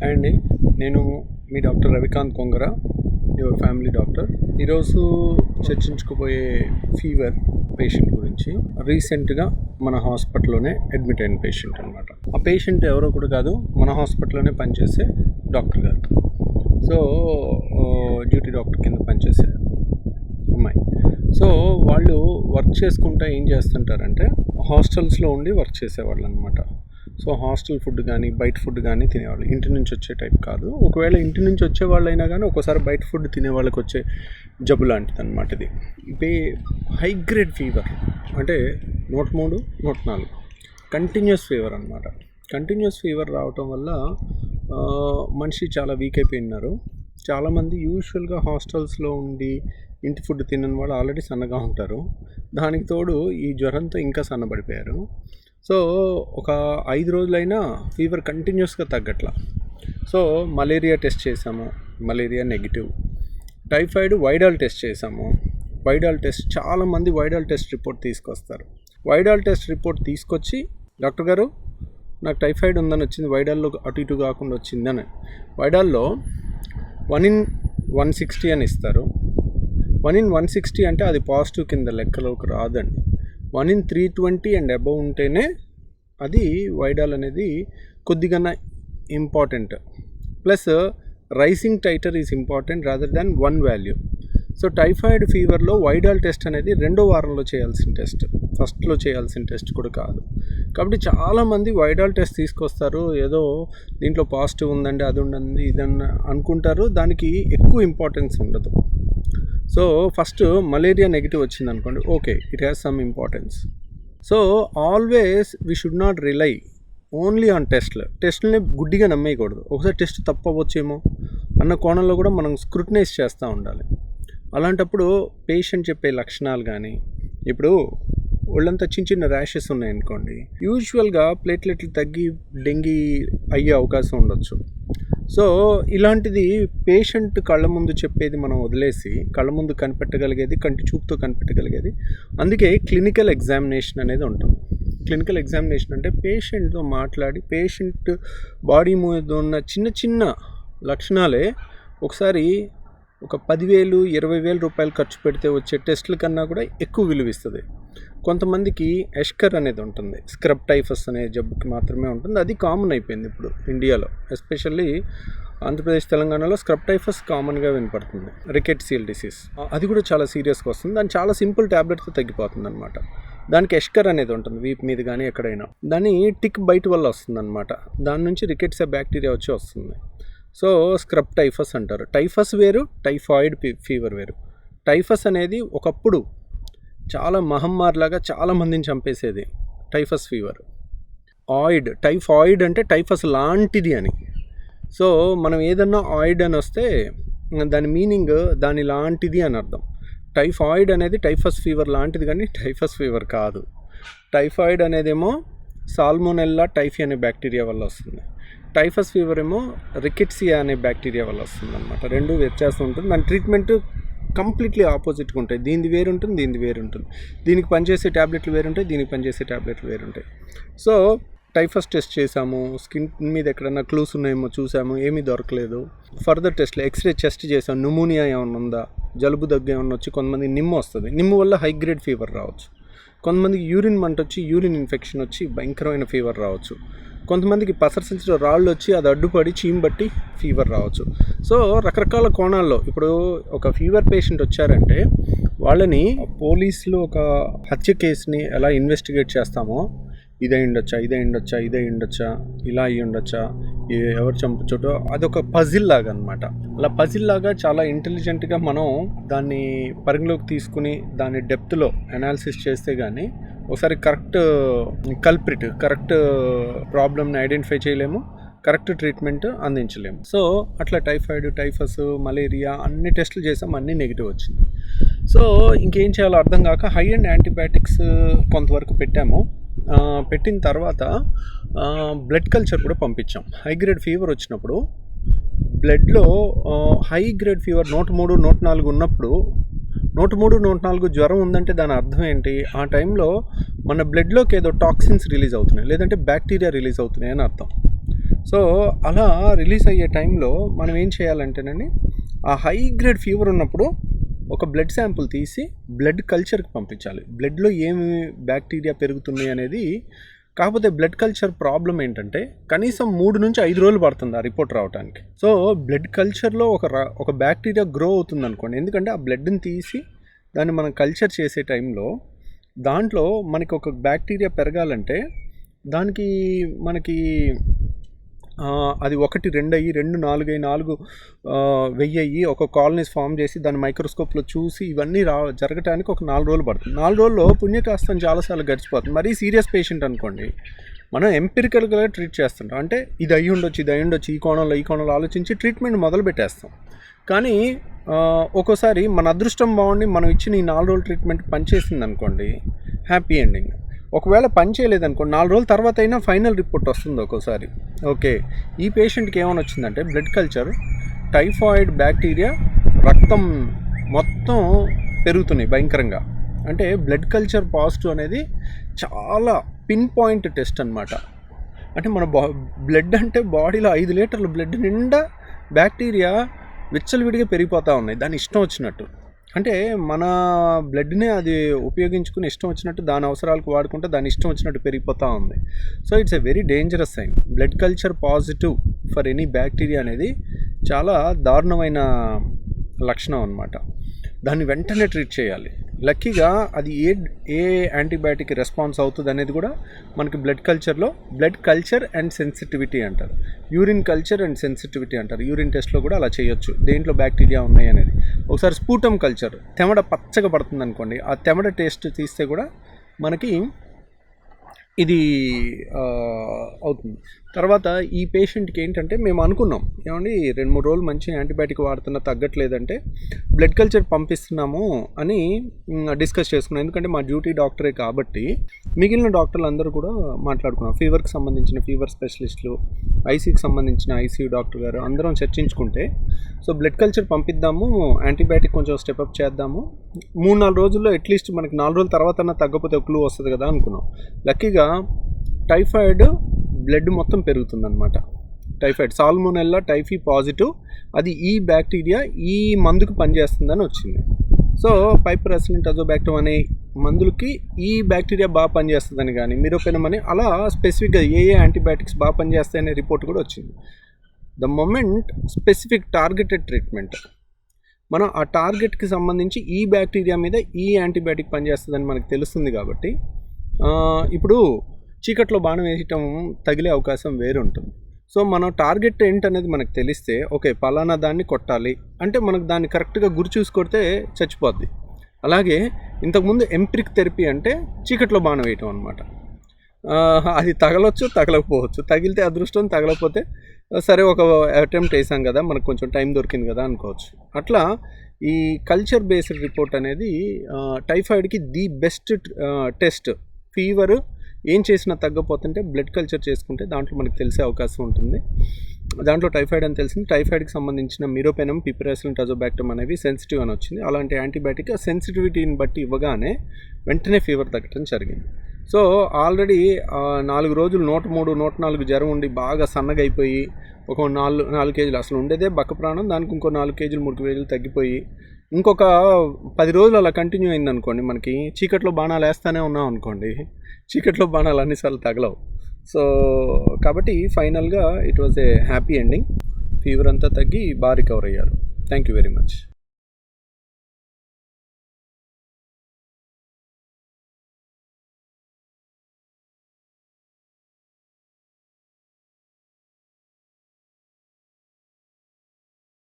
Hi అండి నేను మీ doctor Ravikanth Kongara your family doctor. ఈరోజు చర్చించుకుపోయే ఫీవర్ పేషెంట్ గురించి. రీసెంట్గా మన హాస్పిటల్లోనే అడ్మిట్ అయిన పేషెంట్ అనమాట ఆ పేషెంట్ ఎవరో కూడా కాదు మన హాస్పిటల్లోనే పనిచేసే డాక్టర్ గారు. సో డ్యూటీ డాక్టర్ కింద పనిచేసే అమ్మాయి. సో వాళ్ళు వర్క్ చేసుకుంటా ఏం చేస్తుంటారంటే హాస్టల్స్లో ఉండి వర్క్ చేసేవాళ్ళు అనమాట సో హాస్టల్ ఫుడ్ కానీ బయట ఫుడ్ కానీ తినేవాళ్ళు. ఇంటి నుంచి వచ్చే టైప్ కాదు. ఒకవేళ ఇంటి నుంచి వచ్చే వాళ్ళు అయినా కానీ ఒకసారి బయట ఫుడ్ తినే వాళ్ళకి వచ్చే జబ్బు లాంటిది అనమాట ఇది బే హై గ్రేడ్ ఫీవర్. అంటే నూట మూడు నూట నాలుగు. కంటిన్యూస్ ఫీవర్ అనమాట కంటిన్యూస్ ఫీవర్ రావటం వల్ల మనిషి చాలా వీక్ అయిపోయినారు చాలామంది యూజువల్గా హాస్టల్స్లో ఉండి ఇంటి ఫుడ్ తినని వాళ్ళు ఆల్రెడీ సన్నగా ఉంటారు. దానికి తోడు ఈ జ్వరంతో ఇంకా సన్నబడిపోయారు. సో ఒక ఐదు రోజులైనా ఫీవర్ కంటిన్యూస్గా తగ్గట్ల. సో మలేరియా టెస్ట్ చేసాము malaria negative. Typhoid Widal test చేసాము. వైడాల్ టెస్ట్ చాలామంది వైడాల్ టెస్ట్ రిపోర్ట్ తీసుకొస్తారు. వైడాల్ టెస్ట్ రిపోర్ట్ తీసుకొచ్చి డాక్టర్ గారు నాకు టైఫాయిడ్ ఉందని వచ్చింది వైడాల్లో అటు ఇటు కాకుండా వచ్చిందని. వైడాల్లో వన్ ఇన్ వన్ సిక్స్టీ అని ఇస్తారు. వన్ ఇన్ వన్ సిక్స్టీ అంటే అది పాజిటివ్ కింద లెక్కలోకి రాదండి. One in three twenty and above ఉంటేనే అది వైడాల్ అనేది కొద్దిగా important. Plus rising titer is important rather than one value. So typhoid ఫీవర్లో Widal test అనేది రెండో వారంలో చేయాల్సిన టెస్ట్. ఫస్ట్లో చేయాల్సిన టెస్ట్ కూడా కాదు. కాబట్టి చాలామంది వైడాల్ టెస్ట్ తీసుకొస్తారు. ఏదో దీంట్లో పాజిటివ్ ఉందండి అది ఉండండి ఇదన్న అనుకుంటారు. దానికి ఎక్కువ ఇంపార్టెన్స్ ఉండదు. సో ఫస్ట్ మలేరియా నెగిటివ్ వచ్చింది అనుకోండి. Okay it has some importance so always we should not rely only on టెస్ట్లు టెస్ట్ని గుడ్డిగా నమ్మేయకూడదు. ఒకసారి టెస్ట్ తప్పవచ్చేమో అన్న కోణంలో కూడా మనం స్క్రూటనైజ్ చేస్తూ ఉండాలి. అలాంటప్పుడు పేషెంట్ చెప్పే లక్షణాలు కానీ ఇప్పుడు ఒళ్ళంతా చిన్న చిన్న ర్యాషెస్ ఉన్నాయనుకోండి యూజువల్గా ప్లేట్లెట్లు తగ్గి డెంగీ అయ్యే అవకాశం ఉండొచ్చు. సో ఇలాంటిది పేషెంట్ కళ్ళ ముందు చెప్పేది మనం వదిలేసి కళ్ళ ముందు కనిపెట్టగలిగేది కంటి చూపుతో కనిపెట్టగలిగేది. అందుకే క్లినికల్ ఎగ్జామినేషన్ అనేది ఉంటుంది. క్లినికల్ ఎగ్జామినేషన్ అంటే పేషెంట్తో మాట్లాడి పేషెంట్ బాడీ మీద ఉన్న చిన్న చిన్న లక్షణాలే ఒకసారి ఒక పదివేలు ఇరవై వేల రూపాయలు ఖర్చు పెడితే వచ్చే టెస్టుల కన్నా కూడా ఎక్కువ విలువిస్తుంది కొంతమందికి ఎష్కర్ అనేది ఉంటుంది. స్క్రబ్ టైఫస్ అనే జబ్బుకి మాత్రమే ఉంటుంది. అది కామన్ అయిపోయింది ఇప్పుడు ఇండియాలో. ఎస్పెషల్లీ ఆంధ్రప్రదేశ్ తెలంగాణలో స్క్రబ్ టైఫస్ కామన్గా వినపడుతుంది. Rickettsial disease. అది కూడా చాలా సీరియస్గా వస్తుంది. దాని చాలా సింపుల్ ట్యాబ్లెట్తో తగ్గిపోతుంది అనమాట దానికి ఎష్కర్ అనేది ఉంటుంది. వీప్ మీద కానీ ఎక్కడైనా. దాని టిక్ బయట వల్ల వస్తుంది అనమాట దాని నుంచి రికెట్స్ బ్యాక్టీరియా వచ్చి వస్తుంది. సో స్క్రబ్ టైఫస్ అంటారు. టైఫస్ వేరు టైఫాయిడ్ ఫీవర్ వేరు. టైఫస్ అనేది ఒకప్పుడు చాలా మహమ్మారిలాగా చాలా మందిని చంపేసేది టైఫస్ ఫీవర్. ఆయిడ్ టైఫాయిడ్ అంటే టైఫస్ లాంటిది అని. సో మనం ఏదన్నా ఆయిడ్ అని వస్తే దాని మీనింగ్ దాని లాంటిది అని అర్థం. టైఫాయిడ్ అనేది టైఫస్ ఫీవర్ లాంటిది కానీ టైఫస్ ఫీవర్ కాదు. టైఫాయిడ్ అనేదేమో సాల్మోనెల్లా టైఫీ అనే బ్యాక్టీరియా వల్ల వస్తుంది. టైఫస్ ఫీవర్ ఏమో రికెట్సియా అనే బ్యాక్టీరియా వల్ల వస్తుందన్నమాట. రెండు వ్యత్యాసం ఉంటుంది. దాని ట్రీట్మెంట్ కంప్లీట్లీ ఆపోజిట్గా ఉంటాయి. దీనిది వేరు ఉంటుంది దీనిది వేరు ఉంటుంది దీనికి పనిచేసే ట్యాబ్లెట్లు వేరుంటాయి దీనికి పనిచేసే ట్యాబ్లెట్లు వేరుంటాయి. సో టైఫస్ టెస్ట్ చేసాము స్కిన్ మీద ఎక్కడన్నా క్లూస్ ఉన్నాయేమో చూసాము ఏమీ దొరకలేదు. ఫర్దర్ టెస్ట్లు ఎక్స్రే చెస్ట్ చేసాము న్యూమోనియా ఏమైనా ఉందా? జలుబు దగ్గు ఏమన్నా వచ్చి కొంతమంది నిమ్ము వస్తుంది. నిమ్ము వల్ల హై గ్రేడ్ ఫీవర్ రావచ్చు. కొంతమందికి యూరిన్ మంట వచ్చి యూరిన్ ఇన్ఫెక్షన్ వచ్చి భయంకరమైన ఫీవర్ రావచ్చు. కొంతమందికి పసర సంచిలో రాళ్ళు వచ్చి అది అడ్డుపడి చీమ్ బట్టి ఫీవర్ రావచ్చు. సో రకరకాల కోణాల్లో ఇప్పుడు ఒక ఫీవర్ పేషెంట్ వచ్చారంటే వాళ్ళని పోలీసులు ఒక హత్య కేసుని ఎలా ఇన్వెస్టిగేట్ చేస్తామో ఇదే ఉండొచ్చా ఇదే ఉండొచ్చా ఇదే ఉండొచ్చా ఇలా అయ్యి ఉండొచ్చా ఎవరు చంపచ్చోటో అదొక పజిల్ లాగా అనమాట అలా పజిల్ లాగా చాలా ఇంటెలిజెంట్గా మనం దాన్ని పరిగణలోకి తీసుకుని దాని డెప్త్లో అనాలిసిస్ చేస్తే కానీ ఒకసారి కరెక్ట్ కల్ప్రిట్ కరెక్ట్ uh, ప్రాబ్లమ్ని ఐడెంటిఫై చేయలేము. కరెక్ట్ ట్రీట్మెంట్ అందించలేము. సో అట్లా టైఫాయిడ్ టైఫస్ మలేరియా అన్ని టెస్టులు చేసాం అన్నీ నెగిటివ్ వచ్చింది. సో ఇంకేం చేయాలో అర్థం కాక హై అండ్ యాంటీబయాటిక్స్ కొంతవరకు పెట్టాము. పెట్టిన తర్వాత బ్లడ్ కల్చర్ కూడా పంపించాం. హై గ్రేడ్ ఫీవర్ వచ్చినప్పుడు బ్లడ్లో హై గ్రేడ్ ఫీవర్ నూట మూడు నూట నాలుగు ఉన్నప్పుడు నూట మూడు నూట నాలుగు జ్వరం ఉందంటే దాని అర్థం ఏంటి? ఆ టైంలో మన బ్లడ్లోకి ఏదో టాక్సిన్స్ రిలీజ్ అవుతున్నాయి లేదంటే బ్యాక్టీరియా రిలీజ్ అవుతున్నాయి అని అర్థం. సో అలా రిలీజ్ అయ్యే టైంలో మనం ఏం చేయాలంటేనండి ఆ హై గ్రేడ్ ఫీవర్ ఉన్నప్పుడు ఒక బ్లడ్ శాంపుల్ తీసి బ్లడ్ కల్చర్కి పంపించాలి. బ్లడ్లో ఏమి బ్యాక్టీరియా పెరుగుతున్నాయి అనేది కాకపోతే బ్లడ్ కల్చర్ ప్రాబ్లం ఏంటంటే కనీసం మూడు నుంచి ఐదు రోజులు పడుతుంది ఆ రిపోర్ట్ రావడానికి సో బ్లడ్ కల్చర్లో ఒక ఒక బ్యాక్టీరియా గ్రో అవుతుంది అనుకోండి ఎందుకంటే ఆ బ్లడ్ని తీసి దాన్ని మనం కల్చర్ చేసే టైంలో దాంట్లో మనకి ఒక బ్యాక్టీరియా పెరగాలంటే దానికి మనకి అది ఒకటి రెండు అయ్యి రెండు నాలుగు అయ్యి నాలుగు వెయ్యి అయ్యి ఒక కాలనీస్ ఫామ్ చేసి దాన్ని మైక్రోస్కోప్లో చూసి ఇవన్నీ రా జరగటానికి ఒక నాలుగు రోజులు పడుతుంది. నాలుగు రోజుల్లో పుణ్యకాస్తం చాలాసార్లు గడిచిపోతుంది. మరీ సీరియస్ పేషెంట్ అనుకోండి మనం ఎంపిరికల్గా ట్రీట్ చేస్తుంటాం. అంటే ఇది అయ్యి ఉండొచ్చు ఇది అయ్యి ఉండొచ్చు ఈ కోణంలో ఈ కోణంలో ఆలోచించి ట్రీట్మెంట్ మొదలు పెట్టేస్తాం. కానీ ఒక్కోసారి మన అదృష్టం బాగుండి మనం ఇచ్చిన ఈ నాలుగు రోజుల ట్రీట్మెంట్ పనిచేసింది అనుకోండి హ్యాపీ ఎండింగ్. ఒకవేళ పని చేయలేదనుకోండి నాలుగు రోజుల తర్వాత అయినా ఫైనల్ రిపోర్ట్ వస్తుంది ఒక్కోసారి. ఓకే. ఈ పేషెంట్కి ఏమైనా వచ్చిందంటే బ్లడ్ కల్చర్ టైఫాయిడ్ బ్యాక్టీరియా రక్తం మొత్తం పెరుగుతున్నాయి భయంకరంగా. అంటే బ్లడ్ కల్చర్ పాజిటివ్ అనేది చాలా పిన్ పాయింట్ టెస్ట్ అనమాట అంటే మన బా బ్లడ్ అంటే బాడీలో ఐదు లీటర్ల బ్లడ్ నిండా బ్యాక్టీరియా విచ్చలవిడిగా పెరిగిపోతూ ఉన్నాయి. దాని ఇష్టం వచ్చినట్టు. అంటే మన బ్లడ్నే అది ఉపయోగించుకుని ఇష్టం వచ్చినట్టు దాని అవసరాలకు వాడుకుంటే దాని ఇష్టం వచ్చినట్టు పెరిగిపోతూ ఉంది. So it's a very dangerous sign. Blood culture positive for any bacteria అనేది చాలా దారుణమైన లక్షణం అన్నమాట. దాన్ని వెంటనే ట్రీట్ చేయాలి. లక్కీగా అది ఏ ఏ యాంటీబయాటిక్ రెస్పాన్స్ అవుతుంది అనేది కూడా మనకి బ్లడ్ కల్చర్లో బ్లడ్ కల్చర్ అండ్ సెన్సిటివిటీ అంటారు. యూరిన్ కల్చర్ అండ్ సెన్సిటివిటీ అంటారు. యూరిన్ టెస్ట్లో కూడా అలా చేయొచ్చు. దేంట్లో బ్యాక్టీరియా ఉన్నాయి అనేది. ఒకసారి స్పూటం కల్చర్. తెమడ పచ్చగా పడుతుంది అనుకోండి. ఆ తెమడ టేస్ట్ తీస్తే కూడా మనకి ఇది అవుతుంది. తర్వాత ఈ పేషెంట్కి ఏంటంటే మేము అనుకున్నాం ఏమండి రెండు మూడు రోజులు మంచి యాంటీబయాటిక్ వాడుతున్నా తగ్గట్లేదంటే బ్లడ్ కల్చర్ పంపిస్తున్నాము అని డిస్కస్ చేసుకున్నాం. ఎందుకంటే మా డ్యూటీ డాక్టరే కాబట్టి మిగిలిన డాక్టర్లు అందరూ కూడా మాట్లాడుకున్నాం. ఫీవర్కి సంబంధించిన ఫీవర్ స్పెషలిస్టులు ఐసీకి సంబంధించిన ఐసీయూ డాక్టర్ గారు అందరం చర్చించుకుంటే సో బ్లడ్ కల్చర్ పంపిద్దాము యాంటీబయాటిక్ కొంచెం స్టెప్ అప్ చేద్దాము మూడు నాలుగు రోజుల్లో అట్లీస్ట్ మనకి నాలుగు రోజుల తర్వాత తగ్గపోతే క్లూ వస్తుంది కదా అనుకున్నాం. లక్కీగా టైఫాయిడ్ బ్లడ్ మొత్తం పెరుగుతుందన్నమాట. టైఫాయిడ్. Salmonella typhi positive. అది ఈ బ్యాక్టీరియా ఈ మందుకు పనిచేస్తుందని వచ్చింది. సో పైపరసిలిన్ అజోబాక్టమ్ అనే మందులకి ఈ బ్యాక్టీరియా బాగా పనిచేస్తుందని కానీ మిరోపెనం అలా స్పెసిఫిక్గా ఏ ఏ యాంటీబయాటిక్స్ బాగా పనిచేస్తాయనే రిపోర్ట్ కూడా వచ్చింది. The moment specific targeted treatment. మనం ఆ టార్గెట్కి సంబంధించి ఈ బ్యాక్టీరియా మీద ఈ యాంటీబయాటిక్ పనిచేస్తుందని మనకు తెలుస్తుంది కాబట్టి ఇప్పుడు చీకట్లో బాణం వేయటం తగిలే అవకాశం వేరు ఉంటుంది సో మనం టార్గెట్ ఏంటనేది మనకు తెలిస్తే ఓకే పలానా దాన్ని కొట్టాలి. అంటే మనకు దాన్ని కరెక్ట్గా గురి చూసి కొడితే చచ్చిపోద్ది. అలాగే ఇంతకుముందు ఎంప్రిక్ థెరపీ అంటే చీకట్లో బాణం వేయటం అనమాట అది తగలొచ్చు తగలకపోవచ్చు. తగిలితే అదృష్టం తగలకపోతే సరే ఒక అటెంప్ట్ వేసాం కదా మనకు కొంచెం టైం దొరికింది కదా అనుకోవచ్చు. అట్లా ఈ కల్చర్ బేస్డ్ రిపోర్ట్ అనేది టైఫాయిడ్కి ది బెస్ట్ టెస్ట్. ఫీవరు ఏం చేసినా తగ్గపోతుంటే బ్లడ్ కల్చర్ చేసుకుంటే దాంట్లో మనకు తెలిసే అవకాశం ఉంటుంది. దాంట్లో టైఫాయిడ్ అని తెలిసింది. టైఫాయిడ్కి సంబంధించిన మిరోపెనం పిపిరాసిలిన్ టజోబాక్టమ్ అనేవి సెన్సిటివ్ అని వచ్చింది. అలాంటి యాంటీబయాటిక్ సెన్సిటివిటీని బట్టి ఇవ్వగానే వెంటనే ఫీవర్ తగ్గటం జరిగింది. సో ఆల్రెడీ నాలుగు రోజులు నూట మూడు నూట నాలుగు జ్వరం ఉండి బాగా సన్నగా అయిపోయి ఒక నాలుగు నాలుగు కేజీలు అసలు ఉండేదే బక్క ప్రాణం దానికి ఇంకో నాలుగు కేజీలు మూడు కేజీలు తగ్గిపోయి ఇంకొక పది రోజులు అలా కంటిన్యూ అయింది అనుకోండి మనకి చీకట్లో బాణాలు వేస్తూనే ఉన్నాం అనుకోండి చీకట్లో బాణాలు అన్నిసార్లు తగలవు. సో కాబట్టి ఫైనల్గా it was a happy ending fever అంతా తగ్గి బాగా రికవర్ అయ్యారు. Thank you very much